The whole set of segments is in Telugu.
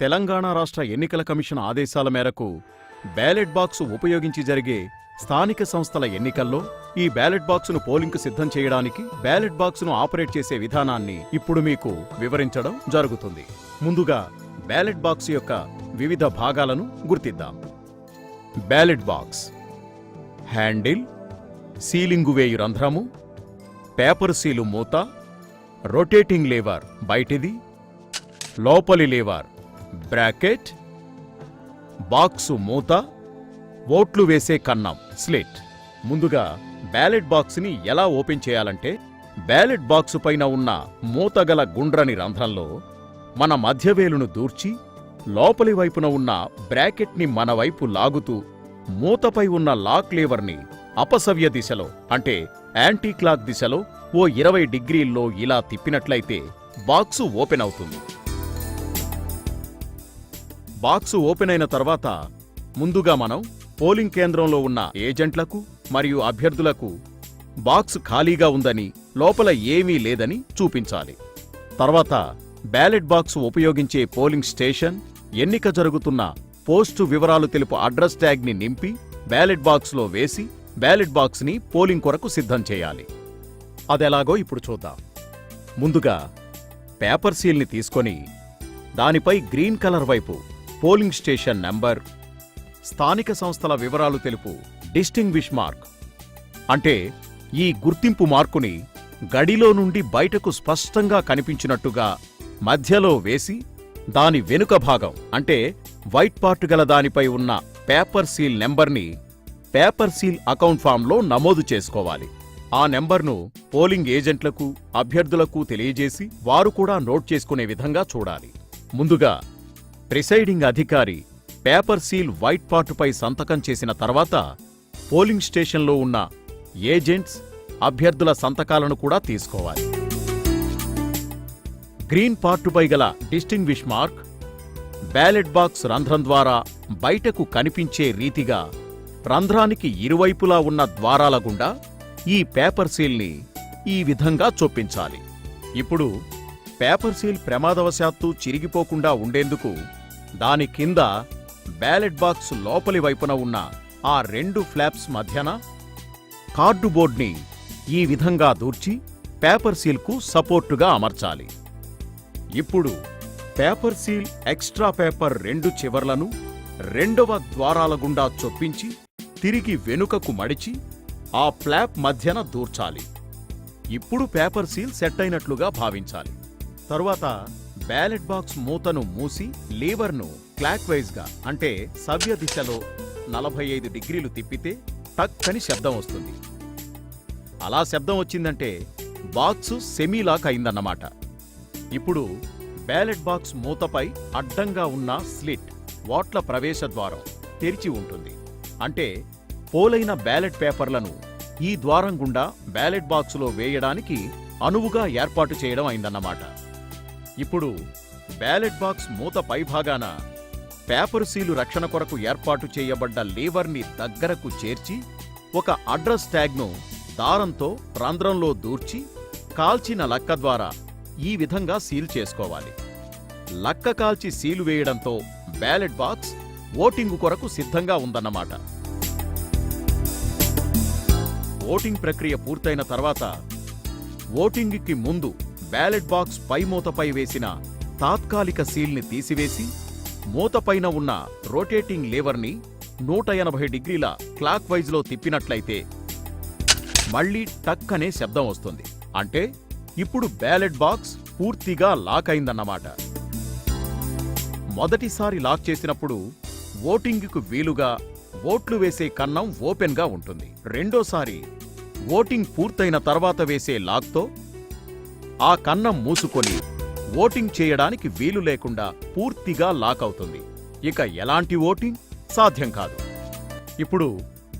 తెలంగాణ రాష్ట్ర ఎన్నికల కమిషన్ ఆదేశాల మేరకు బ్యాలెట్ బాక్సు ఉపయోగించి జరిగే స్థానిక సంస్థల ఎన్నికల్లో ఈ బ్యాలెట్ బాక్సును పోలింగ్కు సిద్ధం చేయడానికి బ్యాలెట్ బాక్సును ఆపరేట్ చేసే విధానాన్ని ఇప్పుడు మీకు వివరించడం జరుగుతుంది. ముందుగా బ్యాలెట్ బాక్స్ యొక్క వివిధ భాగాలను గుర్తిద్దాం. బ్యాలెట్ బాక్స్ హ్యాండిల్ సీలింగు వేయు రంధ్రము పేపర్ సీలు మూత రొటేటింగ్ లేవర్ బయటిది లోపలి లేవర్ బ్రాకెట్ బాక్సు మూత ఓట్లు వేసే కన్నం స్లిట్. ముందుగా బ్యాలెట్ బాక్స్ని ఎలా ఓపెన్ చేయాలంటే బ్యాలెట్ బాక్సు పైన ఉన్న మూతగల గుండ్రని రంధ్రంలో మన మధ్యవేలును దూర్చి లోపలి వైపున ఉన్న బ్రాకెట్ని మన వైపు లాగుతూ మూతపై ఉన్న లాక్ లేవర్ని అపసవ్య దిశలో అంటే యాంటీ క్లాక్ దిశలో ఓ ఇరవై డిగ్రీల్లో ఇలా తిప్పినట్లయితే బాక్సు ఓపెన్ అవుతుంది. బాక్సు ఓపెన్ అయిన తర్వాత ముందుగా మనం పోలింగ్ కేంద్రంలో ఉన్న ఏజెంట్లకు మరియు అభ్యర్థులకు బాక్స్ ఖాళీగా ఉందని లోపల ఏమీ లేదని చూపించాలి. తర్వాత బ్యాలెట్ బాక్స్ ఉపయోగించే పోలింగ్ స్టేషన్ ఎన్నిక జరుగుతున్న పోస్టు వివరాలు తెలుపు అడ్రస్ ట్యాగ్ని నింపి బ్యాలెట్ బాక్స్లో వేసి బ్యాలెట్ బాక్స్ని పోలింగ్ కొరకు సిద్ధం చేయాలి. అదెలాగో ఇప్పుడు చూద్దాం. ముందుగా పేపర్ సీల్ని తీసుకొని దానిపై గ్రీన్ కలర్ వైపు పోలింగ్ స్టేషన్ నంబర్. స్థానిక సంస్థల వివరాలు తెలుపు. Distinguish mark. అంటే ఈ గుర్తింపు మార్కుని గడిలో నుండి బయటకు స్పష్టంగా కనిపించినట్టుగా మధ్యలో వేసి దాని వెనుక భాగం అంటే వైట్ పార్ట్ గల దానిపై ఉన్న పేపర్ సీల్ నెంబర్ని పేపర్ సీల్ అకౌంట్ ఫామ్లో నమోదు చేసుకోవాలి. ఆ నెంబర్ను పోలింగ్ ఏజెంట్లకు అభ్యర్థులకు తెలియజేసి వారు కూడా నోట్ చేసుకునే విధంగా చూడాలి. ముందుగా ప్రిసైడింగ్ అధికారి పేపర్ సీల్ వైట్ పార్టుపై సంతకం చేసిన తర్వాత పోలింగ్ స్టేషన్లో ఉన్న ఏజెంట్స్ అభ్యర్థుల సంతకాలను కూడా తీసుకోవాలి. గ్రీన్ పార్టుపై గల డిస్టింగ్విష్ మార్క్ బ్యాలెట్ బాక్స్ రంధ్రం ద్వారా బయటకు కనిపించే రీతిగా రంధ్రానికి ఇరువైపులా ఉన్న ద్వారాల గుండా ఈ పేపర్ సీల్ని ఈ విధంగా చొప్పించాలి. ఇప్పుడు పేపర్ సీల్ ప్రమాదవశాత్తు చిరిగిపోకుండా ఉండేందుకు దాని కింద బ్యాలెట్ బాక్స్ లోపలి వైపున ఉన్న ఆ రెండు ఫ్లాప్స్ మధ్యన కార్డుబోర్డ్ని ఈ విధంగా దూర్చి పేపర్ సీల్కు సపోర్టుగా అమర్చాలి. ఇప్పుడు పేపర్ సీల్ ఎక్స్ట్రా పేపర్ రెండు చివర్లను రెండవ ద్వారాల గుండా చొప్పించి తిరిగి వెనుకకు మడిచి ఆ ఫ్లాప్ మధ్యన దూర్చాలి. ఇప్పుడు పేపర్ సీల్ సెట్ అయినట్లుగా భావించాలి. తరువాత బ్యాలెట్ బాక్స్ మూతను మూసి లీవర్ను క్లాక్ వైజ్గా అంటే సవ్య దిశలో నలభై ఐదు డిగ్రీలు తిప్పితే టక్ అని శబ్దం వస్తుంది. అలా శబ్దం వచ్చిందంటే బాక్సు సెమీలాక్ అయిందన్నమాట. ఇప్పుడు బ్యాలెట్ బాక్స్ మూతపై అడ్డంగా ఉన్న స్లిట్ ఓట్ల ప్రవేశ ద్వారం తెరిచి ఉంటుంది. అంటే పోలైన బ్యాలెట్ పేపర్లను ఈ ద్వారం గుండా బ్యాలెట్ బాక్సులో వేయడానికి అనువుగా ఏర్పాటు చేయడం అయిందన్నమాట. ఇప్పుడు బ్యాలెట్ బాక్స్ మూత పైభాగాన పేపర్ సీలు రక్షణ కొరకు ఏర్పాటు చేయబడ్డ లీవర్ని దగ్గరకు చేర్చి ఒక అడ్రస్ ట్యాగ్ను దారంతో రంధ్రంలో దూర్చి కాల్చిన లక్క ద్వారా ఈ విధంగా సీల్ చేసుకోవాలి. లక్క కాల్చి సీలు వేయడంతో బ్యాలెట్ బాక్స్ ఓటింగు కొరకు సిద్ధంగా ఉందన్నమాట. ఓటింగ్ ప్రక్రియ పూర్తయిన తర్వాత ఓటింగ్కి ముందు బ్యాలెట్ బాక్స్ పై మూతపై వేసిన తాత్కాలిక సీల్ని తీసివేసి మూతపైన ఉన్న రొటేటింగ్ లేవర్ని నూట ఎనభై డిగ్రీల క్లాక్ వైజ్లో తిప్పినట్లయితే మళ్ళీ టక్ అనే శబ్దం వస్తుంది. అంటే ఇప్పుడు బ్యాలెట్ బాక్స్ పూర్తిగా లాక్ అయిందన్నమాట. మొదటిసారి లాక్ చేసినప్పుడు ఓటింగ్కు వీలుగా ఓట్లు వేసే కన్నం ఓపెన్గా ఉంటుంది. రెండోసారి ఓటింగ్ పూర్తయిన తర్వాత వేసే లాక్తో ఆ కన్నం మూసుకొని ఓటింగ్ చేయడానికి వీలు లేకుండా పూర్తిగా లాక్ అవుతుంది ఇక ఎలాంటి ఓటింగ్? సాధ్యం కాదు. ఇప్పుడు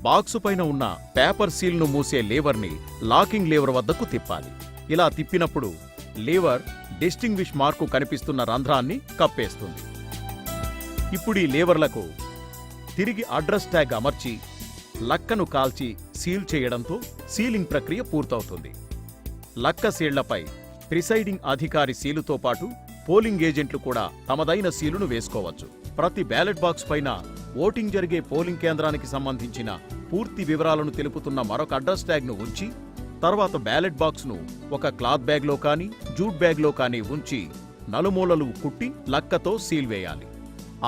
బాక్సు పైన ఉన్న పేపర్ సీల్ను మూసే లేవర్ని లాకింగ్ లేవర్ వద్దకు తిప్పాలి. ఇలా తిప్పినప్పుడు లేవర్ డిస్టింగ్విష్ మార్కు కనిపిస్తున్న రంధ్రాన్ని కప్పేస్తుంది. ఇప్పుడు ఈ లేవర్లకు తిరిగి అడ్రస్ ట్యాగ్ అమర్చి లక్కను కాల్చి సీల్ చేయడంతో సీలింగ్ ప్రక్రియ పూర్తవుతుంది. లక్క సీళ్ళపై ప్రిసైడింగ్ అధికారి సీలుతో పాటు పోలింగ్ ఏజెంట్లు కూడా తమదైన సీలును వేసుకోవచ్చు. ప్రతి బ్యాలెట్ బాక్స్ పైన ఓటింగ్ జరిగే పోలింగ్ కేంద్రానికి సంబంధించిన పూర్తి వివరాలను తెలుపుతున్న మరొక అడ్రస్ ట్యాగ్ను ఉంచి తర్వాత బ్యాలెట్ బాక్స్ను ఒక క్లాత్ బ్యాగ్లో కానీ జూట్ బ్యాగ్లో కానీ ఉంచి నలుమూలలు కుట్టి లక్కతో సీల్ వేయాలి.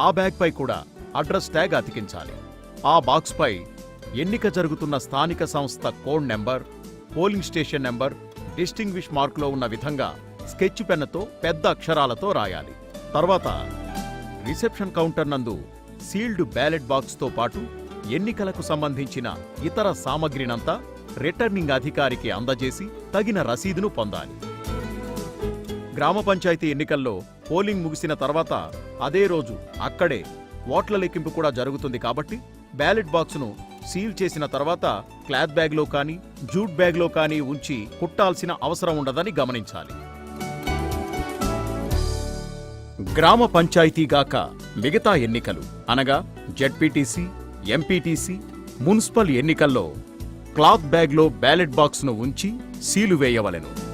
ఆ బ్యాగ్పై కూడా అడ్రస్ ట్యాగ్ అతికించాలి. ఆ బాక్స్పై ఎన్నిక జరుగుతున్న స్థానిక సంస్థ code number polling station number distinguish మార్కులో ఉన్న విధంగా స్కెచ్ పెన్నుతో పెద్ద అక్షరాలతో రాయాలి. తర్వాత రిసెప్షన్ కౌంటర్ నందు సీల్డ్ బ్యాలెట్ బాక్స్తో పాటు ఎన్నికలకు సంబంధించిన ఇతర సామగ్రినంతా రిటర్నింగ్ అధికారికి అందజేసి తగిన రసీదును పొందాలి. గ్రామ పంచాయతీ ఎన్నికల్లో పోలింగ్ ముగిసిన తర్వాత అదే రోజు అక్కడే ఓట్ల లెక్కింపు కూడా జరుగుతుంది కాబట్టి బ్యాలెట్ బాక్సును సీల్ చేసిన తర్వాత క్లాత్ బ్యాగ్లో కానీ జూట్ బ్యాగ్లో కానీ ఉంచి కుట్టాల్సిన అవసరం ఉండదని గమనించాలి. గ్రామ పంచాయతీగాక మిగతా ఎన్నికలు. అనగా జెడ్పీటీసీ ఎంపీటీసీ మున్సిపల్ ఎన్నికల్లో క్లాత్ బ్యాగ్లో బ్యాలెట్ బాక్స్ను ఉంచి సీలు వేయవలెను.